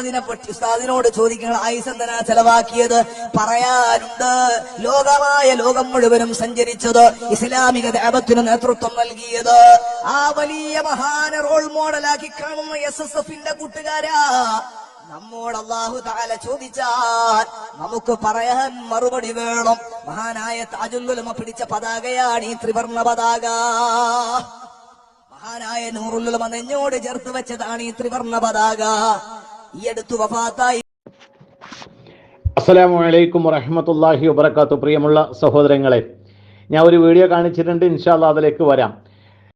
അതിനെ പറ്റി ഉസ്താദിനോട് ചോദിക്കണം ആയിസന്ധന ചെലവാക്കിയത്? പറയാനുണ്ട്. ലോകമായ ലോകം മുഴുവനും സഞ്ചരിച്ചത് ഇസ്ലാമിക ദേവത്തിന് നേതൃത്വം നൽകിയത്. ആ വലിയ മഹാന റോൾ മോഡലാക്കി കാണുന്ന എസ് എസ് എഫിന്റെ കൂട്ടുകാരാ. നമ്മോട് അള്ളാഹു താല ചോദിച്ചാൽ നമുക്ക് പറയാൻ മറുപടി വേണം. മഹാനായ താജുല്ലുലമ പിടിച്ച പതാകയാണ് ഈ ത്രിവർണ പതാക. മഹാനായ നൂറുല്ലുലമ നെഞ്ഞോട് ചേർത്ത് വെച്ചതാണ് ഈ ത്രിവർണ പതാക. ഈ അടുത്ത് വഫാത്തായി. അസ്സലാമു അലൈക്കും വറഹമത്തല്ലാഹി വബർക്കാത്തു പ്രിയമുള്ള സഹോദരങ്ങളെ ഞാൻ ഒരു വീഡിയോ കാണിച്ചിട്ടുണ്ട്. ഇൻഷാല്ല അതിലേക്ക് വരാം.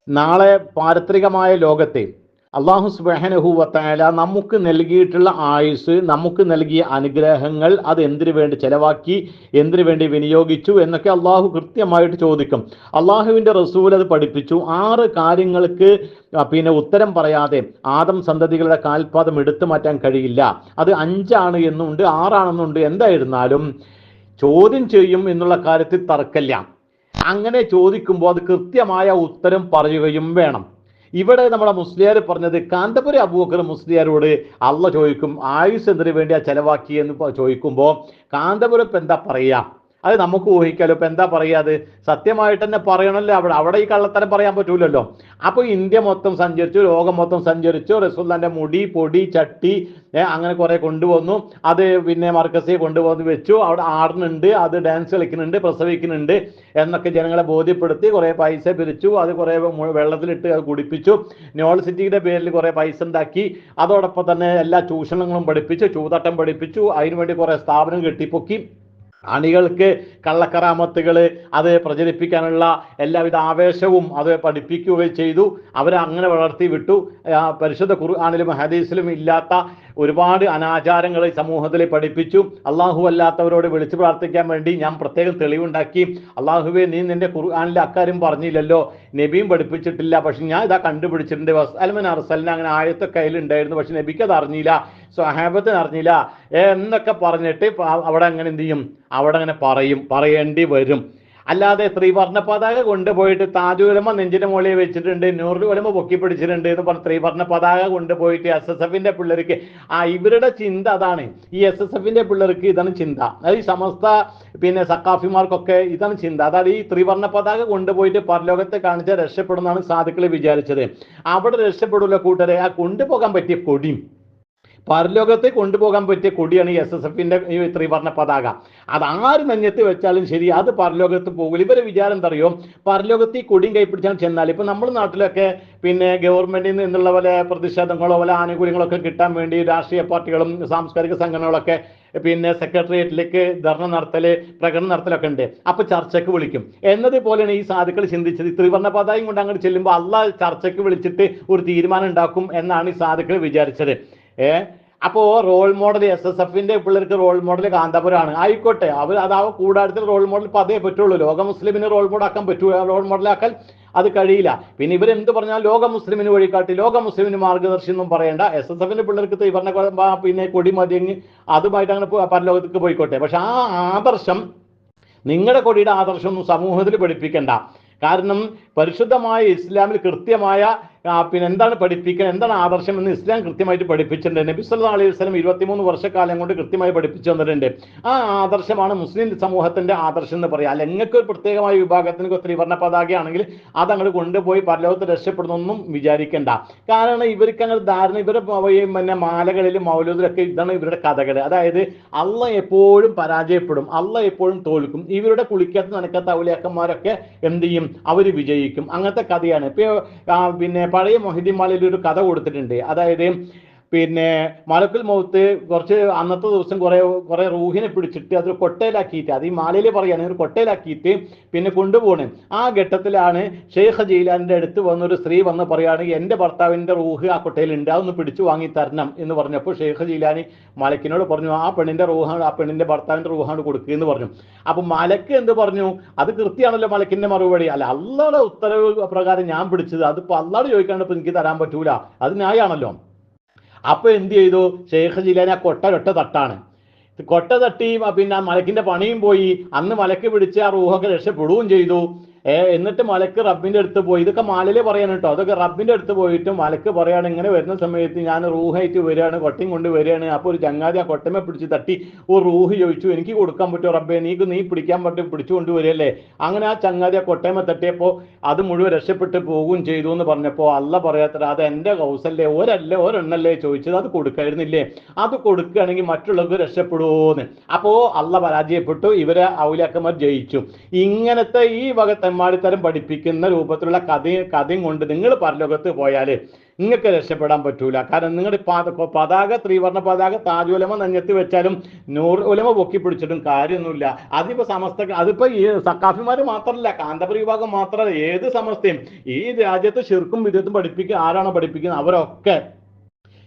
നാളെ പാരത്രികമായ ലോകത്തെ അള്ളാഹു സുബാനഹുവത്തായ നമുക്ക് നൽകിയിട്ടുള്ള ആയുസ് നമുക്ക് നൽകിയ അനുഗ്രഹങ്ങൾ അത് എന്തിനു വേണ്ടി ചെലവാക്കി എന്തിനു വേണ്ടി വിനിയോഗിച്ചു എന്നൊക്കെ അള്ളാഹു കൃത്യമായിട്ട് ചോദിക്കും. അള്ളാഹുവിന്റെ റസൂൽ അത് പഠിപ്പിച്ചു. ആറ് കാര്യങ്ങൾക്ക് പിന്നെ ഉത്തരം പറയാതെ ആദം സന്തതികളുടെ കാൽപാദം എടുത്തു മാറ്റാൻ കഴിയില്ല. അത് അഞ്ചാണ് എന്നുണ്ട് ആറാണെന്നുണ്ട്. എന്തായിരുന്നാലും ചോദ്യം ചെയ്യും എന്നുള്ള കാര്യത്തിൽ തർക്കമില്ല. അങ്ങനെ ചോദിക്കുമ്പോൾ അത് കൃത്യമായ ഉത്തരം പറയുകയും വേണം. ഇവിടെ നമ്മുടെ മുസ്ലിയാർ പറഞ്ഞത് കാന്തപുര അബൂബക്കർ മുസ്ലിയാരോട് അള്ള ചോദിക്കും ആയുസ് എന്തിനു വേണ്ടിയാ ചെലവാക്കി എന്ന് ചോദിക്കുമ്പോൾ കാന്തപുരപ്പ് എന്താ പറയുക അത് നമുക്ക് ഊഹിക്കാലോ. ഇപ്പം എന്താ പറയുക അത് സത്യമായിട്ട് തന്നെ പറയണമല്ലോ. അവിടെ അവിടെ ഈ കള്ളത്തരം പറയാൻ പറ്റൂലല്ലോ. അപ്പോൾ ഇന്ത്യ മൊത്തം സഞ്ചരിച്ചു ലോകം മൊത്തം സഞ്ചരിച്ചു. റസൂല്ലാന്റെ മുടി പൊടി ചട്ടി അങ്ങനെ കുറേ കൊണ്ടുവന്നു. അത് പിന്നെ മർക്കസി കൊണ്ടുവന്ന് വെച്ചു. അവിടെ ആടുന്നുണ്ട് അത് ഡാൻസ് കളിക്കുന്നുണ്ട് പ്രസവിക്കുന്നുണ്ട് എന്നൊക്കെ ജനങ്ങളെ ബോധ്യപ്പെടുത്തി കുറേ പൈസ പിരിച്ചു. അത് കുറേ വെള്ളത്തിലിട്ട് അത് കുടിപ്പിച്ചു. ന്യൂസിറ്റിയുടെ പേരിൽ കുറേ പൈസ ഉണ്ടാക്കി. അതോടൊപ്പം തന്നെ എല്ലാ ചൂഷണങ്ങളും പഠിപ്പിച്ചു ചൂതാട്ടം പഠിപ്പിച്ചു. അതിനുവേണ്ടി കുറേ സ്ഥാപനം കെട്ടിപ്പൊക്കി. അണികൾക്ക് കള്ളക്കറാമത്തുകൾ അത് പ്രചരിപ്പിക്കാനുള്ള എല്ലാവിധ ആവേശവും അത് പഠിപ്പിക്കുകയും ചെയ്തു. അവരെ അങ്ങനെ വളർത്തി വിട്ടു പരിശുദ്ധ ഖുർആാനിലും ഹദീസിലും ഇല്ലാത്ത ഒരുപാട് അനാചാരങ്ങൾ സമൂഹത്തിൽ പഠിപ്പിച്ചു. അള്ളാഹു അല്ലാത്തവരോട് വിളിച്ചു പ്രാർത്ഥിക്കാൻ വേണ്ടി ഞാൻ പ്രത്യേകം തെളിവുണ്ടാക്കി. അള്ളാഹുവെ നീ നിന്റെ ഖുർആാനിൽ അക്കാര്യം പറഞ്ഞില്ലല്ലോ. നബിയും പഠിപ്പിച്ചിട്ടില്ല. പക്ഷെ ഞാൻ ഇതാ കണ്ടുപിടിച്ചിട്ടുണ്ട്. അലമൻ അർസലിന് അങ്ങനെ ആയത്തെ കയ്യിലുണ്ടായിരുന്നു. പക്ഷെ നബിക്ക് അത് അറിഞ്ഞില്ല. സ്വഹാബത്തിന് അറിഞ്ഞില്ല. എന്നൊക്കെ പറഞ്ഞിട്ട് അവിടെ അങ്ങനെ എന്ത് ചെയ്യും? അവിടെ അങ്ങനെ പറയും. പറയേണ്ടി വരും. അല്ലാതെ ത്രിവർണ പതാക കൊണ്ടുപോയിട്ട് താജുലമ നെഞ്ചിന്റെ മുകളിൽ വെച്ചിട്ടുണ്ട് നൂറുലമ പൊക്കി പിടിച്ചിട്ടുണ്ട് എന്ന് പറഞ്ഞ് ത്രിവർണ പതാക കൊണ്ടുപോയിട്ട് എസ് എസ് എഫിന്റെ പിള്ളേർക്ക്. ആ ഇവരുടെ ചിന്ത അതാണ്. ഈ എസ് എസ് എഫിന്റെ പിള്ളേർക്ക് ഇതാണ് ചിന്ത. അതായത് ഈ സമസ്ത പിന്നെ സക്കാഫിമാർക്കൊക്കെ ഇതാണ് ചിന്ത. അതായത് ഈ ത്രിവർണ പതാക കൊണ്ടുപോയിട്ട് പരലോകത്തെ കാണിച്ച രക്ഷപ്പെടുന്നതാണ് സാധുക്കൾ വിചാരിച്ചത്. അവിടെ രക്ഷപ്പെടില്ല കൂട്ടരെ. ആ കൊണ്ടുപോകാൻ പറ്റിയ കൊടിയും പരലോകത്തെ കൊണ്ടുപോകാൻ പറ്റിയ കൊടിയാണ് ഈ എസ് എസ് എഫിന്റെ ഈ ത്രിവർണ പതാക. അത് ആര് നെഞ്ഞത്ത് വെച്ചാലും ശരി അത് പരലോകത്ത് പോകില്ല ഇവരെ വിചാരം എന്തറിയോ? പരലോകത്ത് ഈ കൊടിയും കൈപ്പിടിച്ചാൽ ചെന്നാൽ. ഇപ്പൊ നമ്മുടെ നാട്ടിലൊക്കെ പിന്നെ ഗവൺമെന്റിൽ നിന്നുള്ള പോലെ പ്രതിഷേധങ്ങളോ പോലെ ആനുകൂല്യങ്ങളോ ഒക്കെ കിട്ടാൻ വേണ്ടി രാഷ്ട്രീയ പാർട്ടികളും സാംസ്കാരിക സംഘടനകളൊക്കെ പിന്നെ സെക്രട്ടേറിയറ്റിലേക്ക് ധർണ നടത്തൽ പ്രകടനം നടത്തലൊക്കെ ഉണ്ട്. അപ്പൊ ചർച്ചയ്ക്ക് വിളിക്കും. എന്നതുപോലെയാണ് ഈ സാധുക്കൾ ചിന്തിച്ചത്. ത്രിവർണ പതാകം കൊണ്ട് അങ്ങോട്ട് ചെല്ലുമ്പോൾ അല്ല ചർച്ചയ്ക്ക് വിളിച്ചിട്ട് ഒരു തീരുമാനം ഉണ്ടാക്കും എന്നാണ് ഈ സാധുക്കൾ വിചാരിച്ചത്. ഏ? അപ്പോ റോൾ മോഡൽ എസ് എസ് എഫിന്റെ പിള്ളേർക്ക് റോൾ മോഡൽ കാന്തപുരമാണ് ആയിക്കോട്ടെ അവർ അതാവ് കൂടാരത്തിൽ റോൾ മോഡൽ ഇപ്പൊ അതേ പറ്റുള്ളൂ. ലോക മുസ്ലിമിന് റോൾ മോഡൽ ആക്കാൻ പറ്റൂ റോൾ മോഡലാക്കാൻ അത് കഴിയില്ല. പിന്നെ ഇവരെന്ത് പറഞ്ഞാൽ ലോക മുസ്ലിമിന് വഴികാട്ടി ലോക മുസ്ലിമിന് മാർഗദർശി എന്നും പറയേണ്ട. എസ് എസ് എഫിന്റെ പിള്ളേർക്ക് ഈ പറഞ്ഞ പിന്നെ കൊടി മതിയങ്ങ് അതുമായിട്ട് അങ്ങനെ പരലോകത്തേക്ക് പോയിക്കോട്ടെ. പക്ഷെ ആ ആദർശം നിങ്ങളുടെ കൊടിയുടെ ആദർശമൊന്നും സമൂഹത്തിൽ പഠിപ്പിക്കണ്ട. കാരണം പരിശുദ്ധമായ ഇസ്ലാമിൽ കൃത്യമായ പിന്നെ എന്താണ് പഠിപ്പിക്കുക എന്താണ് ആദർശം എന്ന് ഇസ്ലാം കൃത്യമായിട്ട് പഠിപ്പിച്ചിട്ടുണ്ട്. നബി അല്ലാ അലൈഹി വസല്ലം ഇരുപത്തിമൂന്ന് വർഷക്കാലം കൊണ്ട് കൃത്യമായി പഠിപ്പിച്ചു തന്നിട്ടുണ്ട്. ആ ആദർശമാണ് മുസ്ലിം സമൂഹത്തിന്റെ ആദർശം എന്ന് പറയാം അല്ല നിങ്ങൾക്ക് ഒരു പ്രത്യേകമായ വിഭാഗത്തിന് ത്രിവർണ പതാകയാണെങ്കിൽ അത് അങ്ങോട്ട് കൊണ്ടുപോയി പരലോകത്ത് രക്ഷപ്പെടുന്നൊന്നും വിചാരിക്കേണ്ട. കാരണം ഇവർക്ക് അങ്ങനെ ധാരണ ഇവരെ പിന്നെ മാലകളിലും മൗലൂദിലൊക്കെ ഇതാണ് ഇവരുടെ കഥകൾ അതായത് അള്ള എപ്പോഴും പരാജയപ്പെടും. അള്ള എപ്പോഴും തോൽക്കും. ഇവരുടെ കുളിക്കാത്ത നനക്കാത്ത ഔലിയാക്കന്മാരൊക്കെ എന്ത് ചെയ്യും? അവർ വിജയിക്കും. അങ്ങനത്തെ കഥയാണ്. ഇപ്പൊ പിന്നെ പഴയ മൊഹിദ്ദീൻ മാലയിൽ ഒരു കഥ കൊടുത്തിട്ടുണ്ട്. അതായത് പിന്നെ മലക്കുൽ മൗത്ത് കുറച്ച് അന്നത്തെ ദിവസം കുറെ കുറെ റൂഹിനെ പിടിച്ചിട്ട് അതൊരു കൊട്ടയിലാക്കിയിട്ട് അത് ഈ മാലയിൽ പറയുകയാണെങ്കിൽ ഒരു കൊട്ടയിലാക്കിയിട്ട് പിന്നെ കൊണ്ടുപോകണേ ആ ഘട്ടത്തിലാണ് ഷെയ്ഖ് ജയിലാന്റെ അടുത്ത് വന്നൊരു സ്ത്രീ വന്ന് പറയുകയാണെങ്കിൽ എന്റെ ഭർത്താവിന്റെ റൂഹ് ആ കൊട്ടയിലുണ്ട് അതൊന്ന് പിടിച്ചു വാങ്ങി തരണം എന്ന് പറഞ്ഞപ്പോൾ ഷെയ്ഖ് ജയിലാനി മലക്കിനോട് പറഞ്ഞു ആ പെണ്ണിന്റെ റൂഹാണ് ആ പെണ്ണിന്റെ ഭർത്താവിന്റെ റൂഹാണ് കൊടുക്കുക എന്ന് പറഞ്ഞു. അപ്പൊ മലക്ക് എന്ത് പറഞ്ഞു? അത് കൃത്യമാണല്ലോ മലക്കിന്റെ മറുപടി. അല്ല അള്ളാടെ ഉത്തരവ് പ്രകാരം ഞാൻ പിടിച്ചത് അതിപ്പോൾ അള്ളാട് ചോദിക്കാണ്ട് എനിക്ക് തരാൻ പറ്റൂല. അത് ന്യായാണല്ലോ. അപ്പൊ എന്ത് ചെയ്തു? ഷെയ്ഖ് ജിലാനി ആ കൊട്ട ഒറ്റ തട്ടാണ്. കൊട്ട തട്ടി പിന്നെ മലക്കിന്റെ പണിയും പോയി. അന്ന് മലക്ക് പിടിച്ച് ആ റൂഹൊക്കെ രക്ഷപ്പെടുകയും ചെയ്തു. എന്നിട്ട് മലക്ക് റബ്ബിന്റെ അടുത്ത് പോയി. ഇതൊക്കെ മാലിലെ പറയാൻ കേട്ടോ അതൊക്കെ റബ്ബിന്റെ അടുത്ത് പോയിട്ട് മലക്ക് പറയാണ് ഇങ്ങനെ വരുന്ന സമയത്ത് ഞാൻ റൂഹായിട്ട് വരികയാണ് കൊട്ടയും കൊണ്ട് വരികയാണ്. അപ്പോൾ ഒരു ചങ്ങാതി ആ കൊട്ടമെ പിടിച്ച് തട്ടി ഓ റൂഹ് ചോദിച്ചു. എനിക്ക് കൊടുക്കാൻ പറ്റുമോ റബ്ബെ? നീക്ക് നീ പിടിക്കാൻ പറ്റും പിടിച്ചുകൊണ്ട് കൊണ്ടുവരികയല്ലേ? അങ്ങനെ ആ ചങ്ങാതി ആ കൊട്ടയമെ തട്ടിയപ്പോൾ അത് മുഴുവൻ രക്ഷപ്പെട്ട് പോകുകയും ചെയ്തു എന്ന് പറഞ്ഞപ്പോൾ അല്ല പറയാത്തത് അത് എന്റെ കൗസല്ലേ ഒരല്ലേ ഒരെണ്ണല്ലേ? ചോദിച്ചത്. അത് കൊടുക്കായിരുന്നില്ലേ? അത് കൊടുക്കുകയാണെങ്കിൽ മറ്റുള്ളവർക്ക് രക്ഷപ്പെടുമോന്ന് അപ്പോൾ അല്ല പരാജയപ്പെട്ടു. ഇവരെ ഔലാക്കന്മാർ ജയിച്ചു. ഇങ്ങനത്തെ ഈ വക തെമ്മാടിത്തരം പഠിപ്പിക്കുന്ന രൂപത്തിലുള്ള കഥയും കഥയും കൊണ്ട് നിങ്ങൾ പരലോകത്ത് പോയാൽ നിങ്ങൾക്ക് രക്ഷപ്പെടാൻ പറ്റൂല. കാരണം നിങ്ങളുടെ പതാക ത്രിവർണ പതാക താജുലമ നെഞ്ഞത്ത് വെച്ചാലും നൂറ് ഉലമ പൊക്കി പിടിച്ചിട്ടും കാര്യമൊന്നുമില്ല. അതിപ്പോ സമസ്ത അതിപ്പോ ഈ സക്കാഫിമാർ മാത്രമല്ല കാന്തപുര വിഭാഗം മാത്രമല്ല ഏത് സമസ്തയും ഈ രാജ്യത്ത് ശിർക്കും വിധത്തും പഠിപ്പിക്കുക ആരാണ് പഠിപ്പിക്കുന്നത് അവരൊക്കെ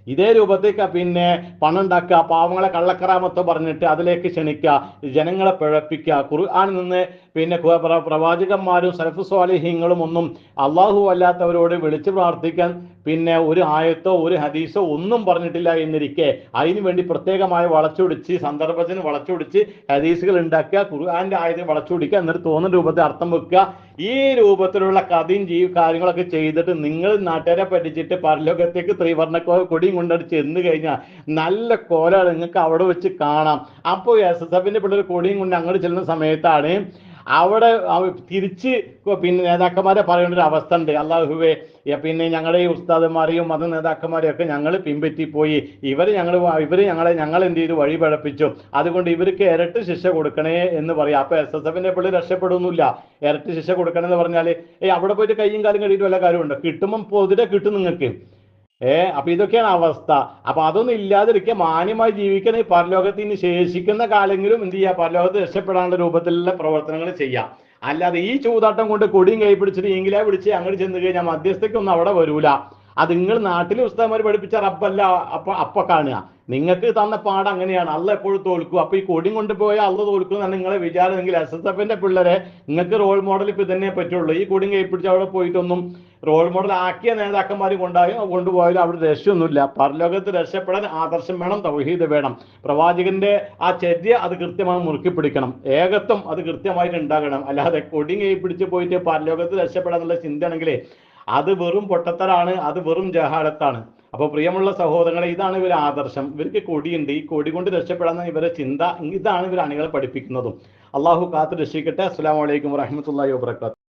ഇതേ രൂപത്തേക്ക് പിന്നെ പണം ഉണ്ടാക്കുക പാവങ്ങളെ കള്ളക്കറാമത്തോ പറഞ്ഞിട്ട് അതിലേക്ക് ക്ഷണിക്കുക ജനങ്ങളെ പിഴപ്പിക്കുക ഖുർആാനിൽ നിന്ന് പിന്നെ പ്രവാചകന്മാരും സലഫ് സ്വാലിഹീങ്ങളും ഒന്നും അള്ളാഹു അല്ലാത്തവരോട് വിളിച്ചു പ്രാർത്ഥിക്കാൻ പിന്നെ ഒരു ആയത്തോ ഒരു ഹദീസോ ഒന്നും പറഞ്ഞിട്ടില്ല എന്നിരിക്കെ അതിനു വേണ്ടി പ്രത്യേകമായി വളച്ചൊടിച്ച് സന്ദർഭത്തിന് വളച്ചൊടിച്ച് ഹദീസുകൾ ഉണ്ടാക്കുക ഖുർആാന്റെ ആയതിന് വളച്ചൊടിക്കുക എന്നിട്ട് തോന്നുന്ന രൂപത്തിൽ അർത്ഥം വെക്കുക. ഈ രൂപത്തിലുള്ള കഥയും ജീവ കാര്യങ്ങളൊക്കെ ചെയ്തിട്ട് നിങ്ങൾ നാട്ടുകാരെ പറ്റിച്ചിട്ട് പരലോകത്തേക്ക് ത്രിവർണ കൊടിയും കൊണ്ടടി എന്ന് കഴിഞ്ഞാൽ നല്ല കോലാണ് നിങ്ങൾക്ക് അവിടെ വെച്ച് കാണാം. അപ്പോൾ എസ് എസ് എഫിന്റെ പിള്ളേർ കൊടിയും കൊണ്ട് അങ്ങോട്ട് ചെല്ലുന്ന സമയത്താണ് അവിടെ അവ- തിരിച്ച് പിന്നെ നേതാക്കന്മാരെ പറയേണ്ട ഒരു അവസ്ഥ ഉണ്ട് അള്ളാഹുവേ പിന്നെ ഞങ്ങളുടെ ഈ ഉസ്താദന്മാരെയും മത നേതാക്കന്മാരെയും ഒക്കെ ഞങ്ങൾ പിൻപറ്റിപ്പോയി. ഇവർ ഞങ്ങൾ ഇവർ ഞങ്ങളെ ഞങ്ങൾ എന്ത് ചെയ്തു? വഴി പഴപ്പിച്ചു അതുകൊണ്ട് ഇവർക്ക് ഇരട്ട് ശിക്ഷ കൊടുക്കണേ എന്ന് പറയാം. അപ്പൊ എസ് എസ് എഫിന്റെ പിള്ളേർ രക്ഷപ്പെടുന്നില്ല ഇരട്ട് ശിക്ഷ കൊടുക്കണമെന്ന് പറഞ്ഞാൽ ഏയ് അവിടെ പോയിട്ട് കയ്യും കാലും കടിയിട്ട് വല്ല കാര്യമുണ്ടോ? കിട്ടുമ്പം പൊതുരെ കിട്ടും നിങ്ങൾക്ക്. ഏ അപ്പൊ ഇതൊക്കെയാണ് അവസ്ഥ. അപ്പൊ അതൊന്നും ഇല്ലാതിരിക്കുക മാന്യമായി ജീവിക്കണ ഈ പരലോകത്തിന് ശേഷിക്കുന്ന കാലെങ്കിലും എന്ത് ചെയ്യുക പരലോകത്ത് രക്ഷപ്പെടാനുള്ള രൂപത്തിലുള്ള പ്രവർത്തനങ്ങൾ ചെയ്യാം. അല്ലാതെ ഈ ചൂതാട്ടം കൊണ്ട് കൊടിയും കൈ പിടിച്ചിട്ട് എങ്കിലാ പിടിച്ച് അങ്ങോട്ട് ചെന്ന് കഴിഞ്ഞാൽ മധ്യസ്ഥയ്ക്കൊന്നും അവിടെ വരൂല. അത് നിങ്ങൾ നാട്ടിലെ ഉസ്താമാർ പഠിപ്പിച്ച റബ്ബല്ല അപ്പൊ അപ്പൊ കാണുക. നിങ്ങൾക്ക് തന്ന പാട് അങ്ങനെയാണ്. അള്ള എപ്പോഴും തോൽക്കും അപ്പൊ ഈ കൊടിയും കൊണ്ടുപോയ അള്ള തോൽക്കും എന്നാണ് നിങ്ങളെ വിചാരമെങ്കിൽ എസ് എസ് എഫിന്റെ പിള്ളേരെ നിങ്ങൾക്ക് റോൾ മോഡൽ ഇപ്പൊ ഇതന്നെ പറ്റുള്ളൂ. ഈ കൊടിയും കൈപ്പിടിച്ച് അവിടെ പോയിട്ടൊന്നും റോൾ മോഡൽ ആക്കിയ നേതാക്കന്മാർ കൊണ്ടായി കൊണ്ടുപോയാലും അവിടെ രക്ഷയൊന്നുമില്ല. പരലോകത്ത് രക്ഷപ്പെടാൻ ആദർശം വേണം തൗഹീദ് വേണം. പ്രവാചകന്റെ ആ ചര്യ അത് കൃത്യമായി മുറുക്കി പിടിക്കണം. ഏകത്വം അത് കൃത്യമായിട്ട് ഉണ്ടാകണം. അല്ലാതെ കൊടിങ്ങി പിടിച്ച് പോയിട്ട് പരലോകത്ത് രക്ഷപ്പെടാനുള്ള ചിന്തയാണെങ്കിലേ അത് വെറും പൊട്ടത്തരാണ് അത് വെറും ജഹാലത്താണ്. അപ്പോൾ പ്രിയമുള്ള സഹോദരങ്ങളെ ഇതാണ് ഇവർ ആദർശം. ഇവർക്ക് കൊടിയുണ്ട്. ഈ കൊടി കൊണ്ട് രക്ഷപ്പെടാൻ ഇവരെ ചിന്ത ഇതാണ് ഇവർ അണികളെ പഠിപ്പിക്കുന്നതും. അള്ളാഹു കാത്ത് രക്ഷിക്കട്ടെ. അസ്സാം വലൈക്കും വാഹമത്തല്ലാ വാബർക്കാത്തു